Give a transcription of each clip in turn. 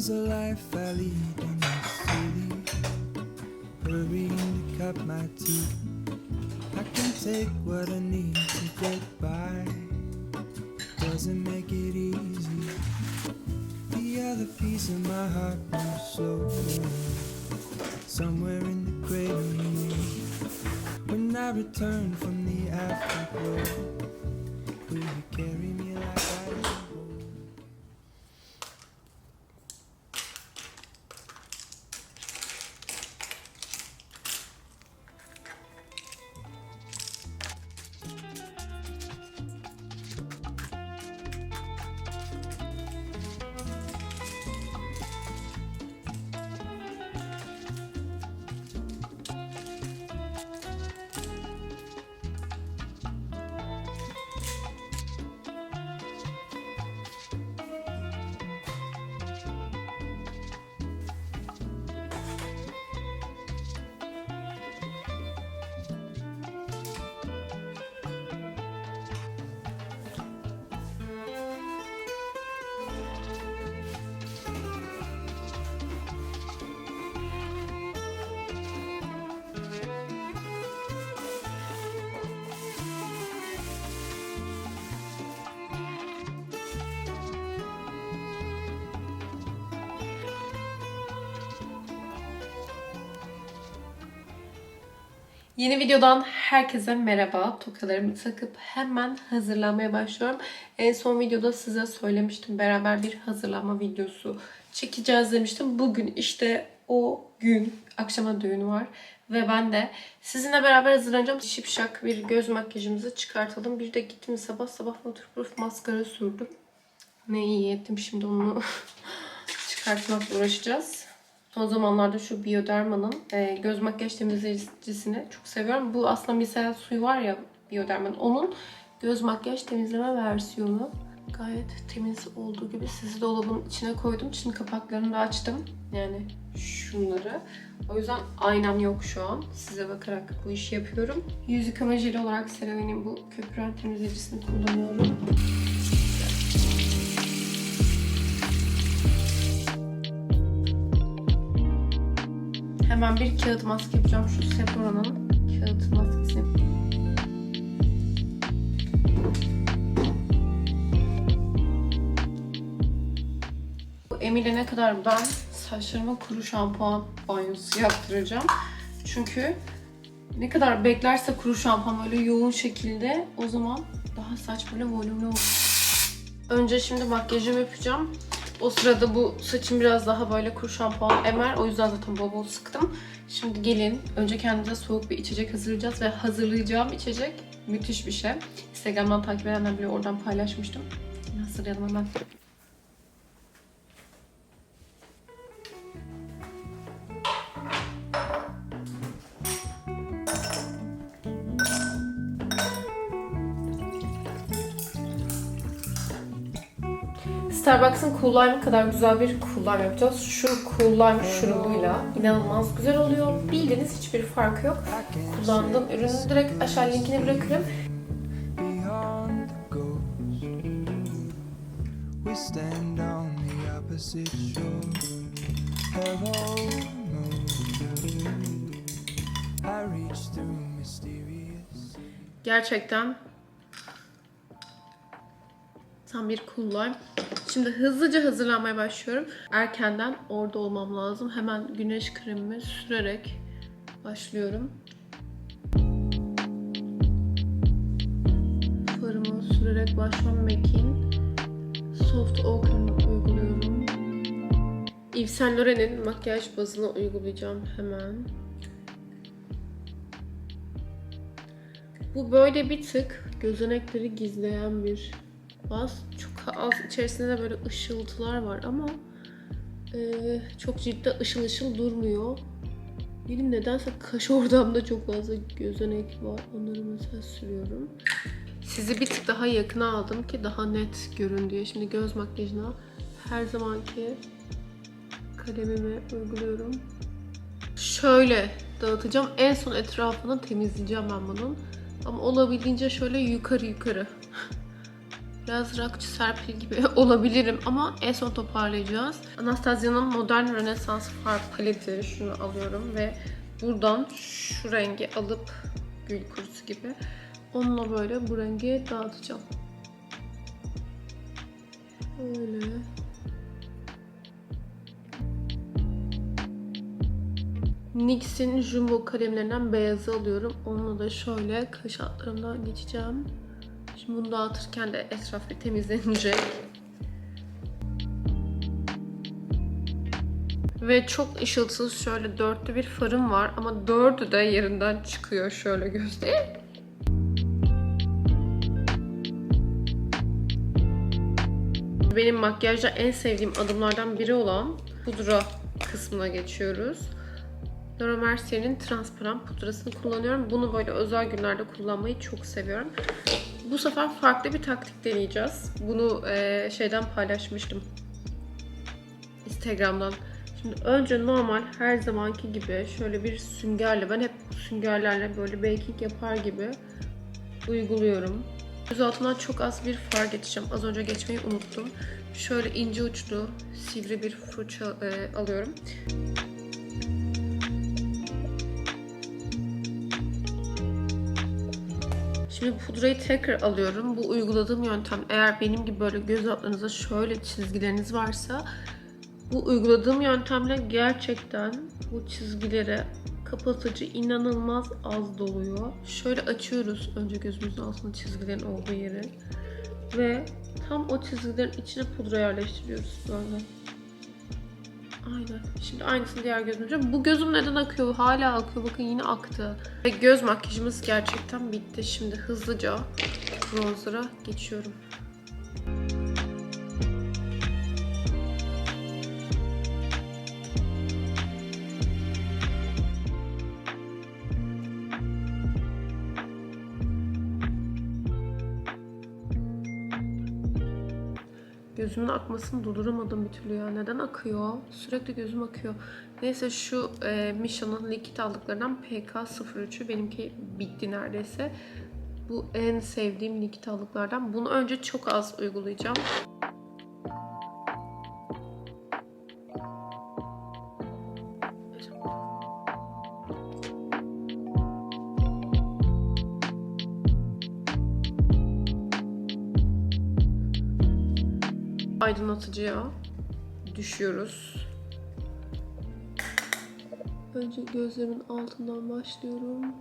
is the life I lead in the city. Hurrying to cut my teeth. I can take what I need to get by. Doesn't make it easy. The other piece of my heart moves slowly. Somewhere in the cradle When I return from the afterglow, will you carry me Yeni videodan herkese merhaba. Tokalarımı takıp hemen hazırlanmaya başlıyorum. En son videoda size söylemiştim. Beraber bir hazırlanma videosu çekeceğiz demiştim. Bugün işte o gün akşama düğün var. Ve ben de sizinle beraber hazırlanacağım. Şipşak bir göz makyajımızı çıkartalım. Bir de gittim sabah sabah waterproof maskara sürdüm. Ne iyi ettim şimdi onu çıkartmakla uğraşacağız. Son zamanlarda şu Bioderma'nın e, göz makyaj temizleyicisini çok seviyorum. Bu aslında misel suyu var ya Bioderma'nın. Onun göz makyaj temizleme versiyonu. Gayet temiz olduğu gibi sizi dolabın içine koydum. Şimdi kapaklarını da açtım. Yani şunları. O yüzden aynam yok şu an. Size bakarak bu işi yapıyorum. Yüz yıkama jeli olarak CeraVe'nin bu köpüren temizleyicisini kullanıyorum. Hemen bir kağıt maske yapacağım. Şu Sephora'nın kağıt maskesi. Bu emilene kadar ben saçlarıma kuru şampuan banyosu yaptıracağım. Çünkü ne kadar beklerse kuru şampuan böyle yoğun şekilde o zaman daha saç böyle volümlü olur. Önce şimdi makyajımı yapacağım. O sırada bu saçım biraz daha böyle kuru şampuan emer. O yüzden zaten bol bol sıktım. Şimdi gelin. Önce kendimize soğuk bir içecek hazırlayacağız ve hazırlayacağım içecek müthiş bir şey. Instagram'dan takip edenler bile oradan paylaşmıştım. Hazırlayalım hemen. Starbucks'ın Cool Lime kadar güzel bir Cool Lime yapacağız. Şu Cool Lime şurubuyla inanılmaz güzel oluyor. Bildiğiniz hiçbir farkı yok. Kullandığım ürünü direkt aşağı linkini bırakırım. Beyond tam bir lime. Şimdi hızlıca hazırlanmaya başlıyorum. Erkenden orada olmam lazım. Hemen güneş kremimi sürerek başlıyorum. Farımı sürerek başlamam Mekin. Soft Ochre'ını uyguluyorum. Yves Saint Laurent'in makyaj bazını uygulayacağım hemen. Bu böyle bir tık gözenekleri gizleyen bir baz. Çok az içerisinde de böyle ışıltılar var ama eee, çok ciltte ışıl ışıl durmuyor. Benim nedense kaş ordamda çok fazla gözenek var. Onları mesela sürüyorum. Sizi bir tık daha yakına aldım ki daha net görün diye. Şimdi göz makyajına her zamanki kalemimi uyguluyorum. Şöyle dağıtacağım. En son etrafını temizleyeceğim ben bunun. Ama olabildiğince şöyle yukarı yukarı. Biraz rockçı Serpil gibi olabilirim ama en son toparlayacağız. Anastasia'nın Modern Rönesans far paleti. Şunu alıyorum ve buradan şu rengi alıp gül kurusu gibi onunla böyle bu rengi dağıtacağım. Böyle. NYX'in Jumbo kalemlerinden beyazı alıyorum. Onunla da şöyle kaş altlarımdan geçeceğim. Şimdi bunu dağıtırken de etrafı temizlenecek. Ve çok ışıltısız şöyle dörtlü bir farım var ama dördü de yerinden çıkıyor şöyle göstereyim. Benim makyajda en sevdiğim adımlardan biri olan pudra kısmına geçiyoruz. Laura Mercier'in transparan pudrasını kullanıyorum. Bunu böyle özel günlerde kullanmayı çok seviyorum. Bu sefer farklı bir taktik deneyeceğiz. Bunu eee, şeyden paylaşmıştım. Instagram'dan. Şimdi önce normal her zamanki gibi şöyle bir süngerle, ben hep süngerlerle böyle baking yapar gibi uyguluyorum. Göz altından çok az bir far geçeceğim. Az önce geçmeyi unuttum. Şöyle ince uçlu, sivri bir fırça e, alıyorum. Şimdi pudrayı tekrar alıyorum. Bu uyguladığım yöntem eğer benim gibi böyle göz altlarınızda şöyle çizgileriniz varsa bu uyguladığım yöntemle gerçekten bu çizgilere kapatıcı inanılmaz az doluyor. Şöyle açıyoruz önce gözümüzün altında çizgilerin olduğu yeri. Ve tam o çizgilerin içine pudra yerleştiriyoruz böyle. Aynen. Şimdi aynısını diğer gözümüzce. Bu gözüm neden akıyor? Hala akıyor. Bakın yine aktı. Ve göz makyajımız gerçekten bitti. Şimdi hızlıca bronzer'a geçiyorum. Gözümün akmasını durduramadım bir türlü ya. Neden akıyor? Sürekli gözüm akıyor. Neyse şu e, Misha'nın likit aldıklarından PK03'ü benimki bitti neredeyse. Bu en sevdiğim likit aldıklardan. Bunu önce çok az uygulayacağım. Aydınlatıcıya düşüyoruz. Önce gözlerimin altından başlıyorum.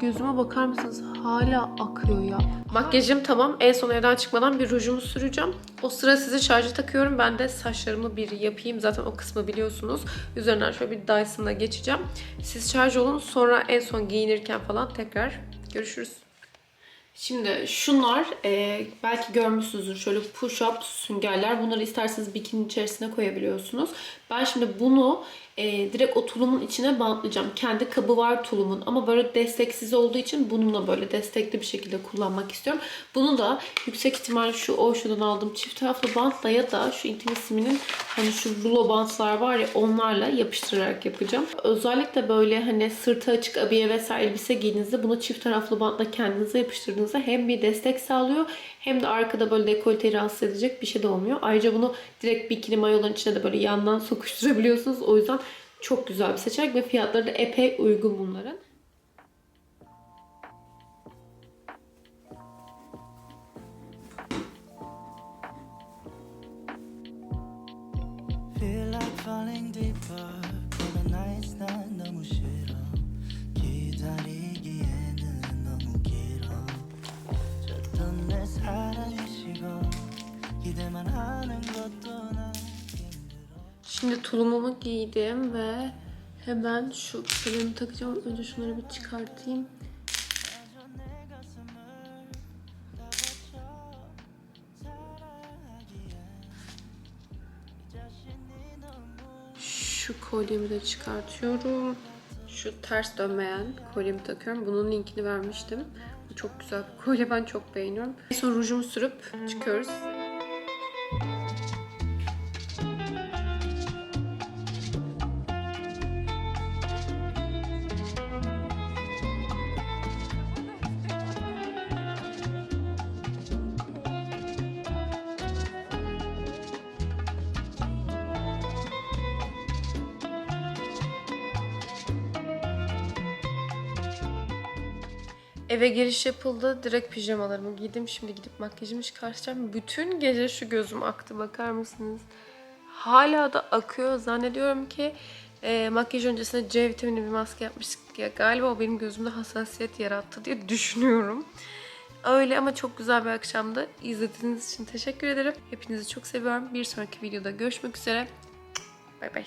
Gözüme bakar mısınız? Hala akıyor ya. Makyajım tamam. En son evden çıkmadan bir rujumu süreceğim. O sıra sizi şarja takıyorum. Ben de saçlarımı bir yapayım. Zaten o kısmı biliyorsunuz. Üzerinden şöyle bir Dyson'la geçeceğim. Siz şarj olun. Sonra en son giyinirken falan tekrar görüşürüz. Şimdi şunlar e, belki görmüşsünüzdür şöyle push up süngerler. Bunları isterseniz bikinin içerisine koyabiliyorsunuz. Ben şimdi bunu e, direkt o tulumun içine bantlayacağım. Kendi kabı var tulumun ama böyle desteksiz olduğu için bununla böyle destekli bir şekilde kullanmak istiyorum. Bunu da yüksek ihtimal şu Oysho'dan aldığım çift taraflı bantla ya da şu Intimissimi'nin hani şu rulo bantlar var ya onlarla yapıştırarak yapacağım. Özellikle böyle hani sırtı açık abiye vesaire elbise giydiğinizde bunu çift taraflı bantla kendinize yapıştırdığınızda hem bir destek sağlıyor hem de arkada böyle dekolteyi rahatsız edecek bir şey de olmuyor. Ayrıca bunu direkt bikini mayoların içine de böyle yandan sokuşturabiliyorsunuz. O yüzden çok güzel bir seçenek ve fiyatları da epey uygun bunların. Şimdi tulumumu giydim ve hemen şu küpelerimi takacağım. Önce şunları bir çıkartayım. Şu kolyemi de çıkartıyorum. Şu ters dönmeyen kolyemi takıyorum. Bunun linkini vermiştim. Bu çok güzel bir kolye. Ben çok beğeniyorum. En son rujumu sürüp çıkıyoruz. Eve giriş yapıldı. Direkt pijamalarımı giydim. Şimdi gidip makyajımı çıkartacağım. Bütün gece şu gözüm aktı bakar mısınız? Hala da akıyor. Zannediyorum ki e, makyaj öncesinde C vitamini bir maske yapmıştık ya. Galiba o benim gözümde hassasiyet yarattı diye düşünüyorum. Öyle ama çok güzel bir akşamdı. İzlediğiniz için teşekkür ederim. Hepinizi çok seviyorum. Bir sonraki videoda görüşmek üzere. Bay bay.